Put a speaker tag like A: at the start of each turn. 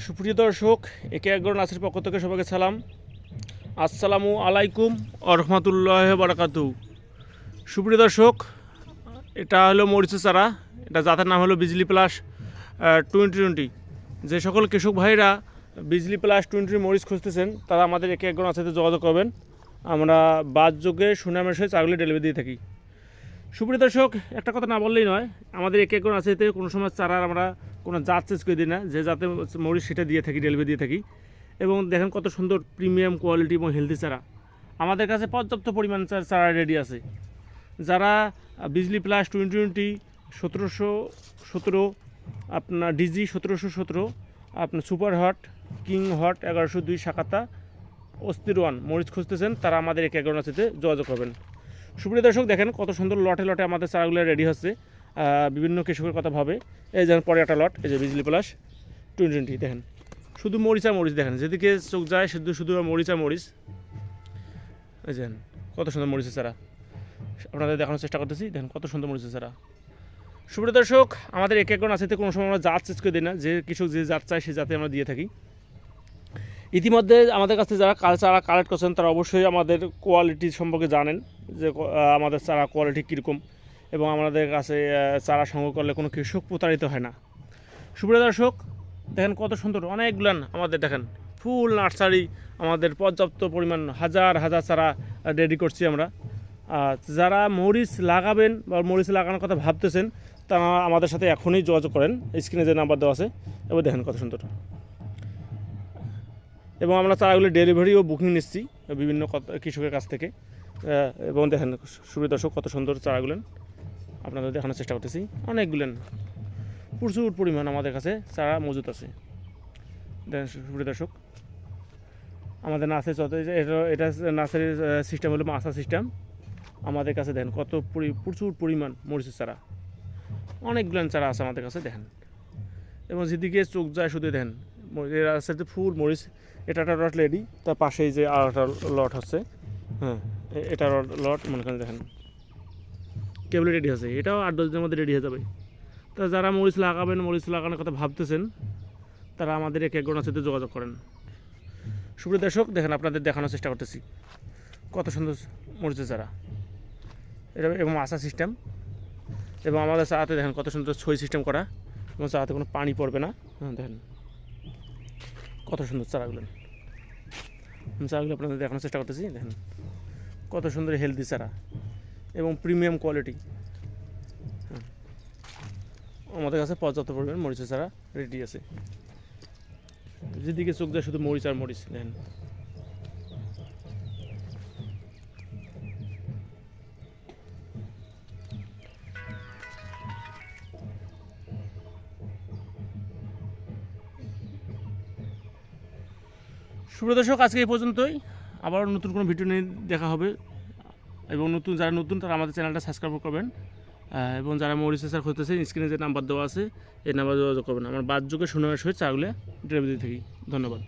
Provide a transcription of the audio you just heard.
A: সুপ্রিয় দর্শক, একে একবার নাচের পক্ষ থেকে সবাইকে সালাম। আসসালামু আলাইকুম আরহামতুল্লাহ বারাকাতু সুপ্রিয় দর্শক, এটা হলো মরিচের চারা, এটা জাতের নাম হলো বিজলি প্লাস টোয়েন্টি টোয়েন্টি যে সকল কৃষক ভাইরা বিজলি প্লাস টোয়েন্টি মরিচ খুঁজতেছেন, তারা আমাদের একে একজন সাথে যোগাযোগ করবেন। আমরা বাদ যোগে সহিত চাগুলি ডেলিভারি দিয়ে থাকি। সুপ্রিয় দর্শক, একটা কথা না বললেই নয়, আমাদের একে আছে এতে কোনো সময় চারা আমরা কোনো জাত চেঞ্জ করে দিই না, যে জাতে মরিচ সেটা দিয়ে থাকি, ডেলিভারি দিয়ে থাকি। এবং দেখেন কত সুন্দর প্রিমিয়াম কোয়ালিটি এবং হেলদি চারা। আমাদের কাছে পর্যাপ্ত পরিমাণ চারা রেডি আছে। যারা বিজলি প্লাস টোয়েন্টি টোয়েন্টি সতেরোশো সতেরো, আপনার ডিজি সতেরোশো সতেরো, আপনার সুপার হট কিং হট এগারোশো দুই শাখাতা অস্থির ওয়ান মরিচ খুঁজতেছেন, তারা আমাদের এক এগারো সাথে যোগাযোগ করবেন। সুপ্রিয় দর্শক, দেখেন কত সুন্দর লটে লটে আমাদের চারাগুলো রেডি হচ্ছে। বিভিন্ন কৃষকের কথা ভাবে। এই যেন পরে একটা লট, এই যে বিজলি প্লাস টোয়েন্টি টোয়েন্টি দেখেন। শুধু মরিচা মরিচ দেখেন, যেদিকে চোখ যায় শুধু শুধু মরিচা মরিচ। এই যেন কত সুন্দর মরিচের চারা আপনাদের দেখানোর চেষ্টা করতেছি, দেখেন কত সুন্দর মরিচের চারা সুপ্রিয় দর্শক, আমাদের এক একজন আছে, কোনো সময় আমরা জাত চেঞ্জ করে দিই না, যে কৃষক যে জাত চায়, সেই জাতে আমরা দিয়ে থাকি। ইতিমধ্যে আমাদের কাছে যারা কাল চারা কালেক্ট করছেন, তারা অবশ্যই আমাদের কোয়ালিটি সম্পর্কে জানেন, যে আমাদের চারা কোয়ালিটি কীরকম। এবং আমাদের কাছে চারা সংগ্রহ করলে কোনো কৃষক প্রতারিত হয় না। সুপ্রিয় দর্শক, দেখেন কত সুন্দর অনেকগুলান আমাদের দেখেন, ফুল, নার্সারি, আমাদের পর্যাপ্ত পরিমাণ হাজার হাজার চারা রেডি করছি আমরা। যারা মরিচ লাগাবেন বা মরিচ লাগানোর কথা ভাবতেছেন তা আমাদের সাথে এখনই যোগাযোগ করেন, স্ক্রিনে যে নাম্বার দেওয়া আছে এবার দেখেন কত সুন্দর। এবং আমরা চারাগুলো ডেলিভারি ও বুকিং নিচ্ছি, বিভিন্ন কৃষকের কাছ থেকে। এবং দেখেন সুবিধা কত সুন্দর চারাগুলেন। আপনাদের দেখানোর চেষ্টা করতেছি। অনেকগুলেন, প্রচুর পরিমাণ আমাদের কাছে চারা মজুত আছে। সুপ্রিয় দর্শক, আমাদের নার্সারি চলতে এটা এটা নার্সারির সিস্টেম হলো মাসা সিস্টেম আমাদের কাছে দেখেন কত পরি- প্রচুর পরিমাণ মরিচের চারা। অনেকগুলো চারা আছে আমাদের কাছে, দেখেন। এবং যেদিকে চোখ যায় শুধু দেখেন আছে যে ফুল মরিচ, এটা একটা লট লেডি তার পাশেই যে আর একটা লট হচ্ছে। হ্যাঁ এটা লট মনে করেন দেখেন। কেবল রেডি আছে। এটাও আট, দশ দিনের মধ্যে রেডি হয়ে যাবে। তো যারা মরিচ লাগাবেন, মরিচ লাগানোর কথা ভাবতেছেন, তারা আমাদের এক একজনের সাথে যোগাযোগ করেন। সুপ্রিয় দর্শক, দেখেন আপনাদের দেখানোর চেষ্টা করতেছি। কত সুন্দর মরিচের চারা। এটা এবং আসা সিস্টেম এবং আমাদের চাতে দেখেন কত সুন্দর ছই সিস্টেম করা। এবং চাতে কোনো পানি পড়বে না। হ্যাঁ দেখেন। কত সুন্দর চারাগুলো। আমি চারাগুলো আপনাদের দেখানোর চেষ্টা করতেছি, দেখেন। কত সুন্দর হেলদি চারা। এবং প্রিমিয়াম কোয়ালিটি। আমাদের কাছে পর্যাপ্ত পরিমাণ মরিচের ছাড়া রেডি আছে। যেদিকে চোখ যায় শুধু মরিচ আর মরিচ দেখেন সুপ্রদর্শক আজকে এই পর্যন্তই। আবার নতুন কোনো ভিডিও নিয়ে দেখা হবে। এবং নতুন, যারা নতুন, তারা আমাদের চ্যানেলটা সাবস্ক্রাইব করবেন। এবং যারা মরিচ স্যার খুঁজতেছেন স্ক্রিনে যে নাম্বার দেওয়া আছে, এই নাম্বার যোগাযোগ করবেন। আমার বাদ যুগে সুনামের সহিত চাগুলে ডেলিভারি থাকি। ধন্যবাদ।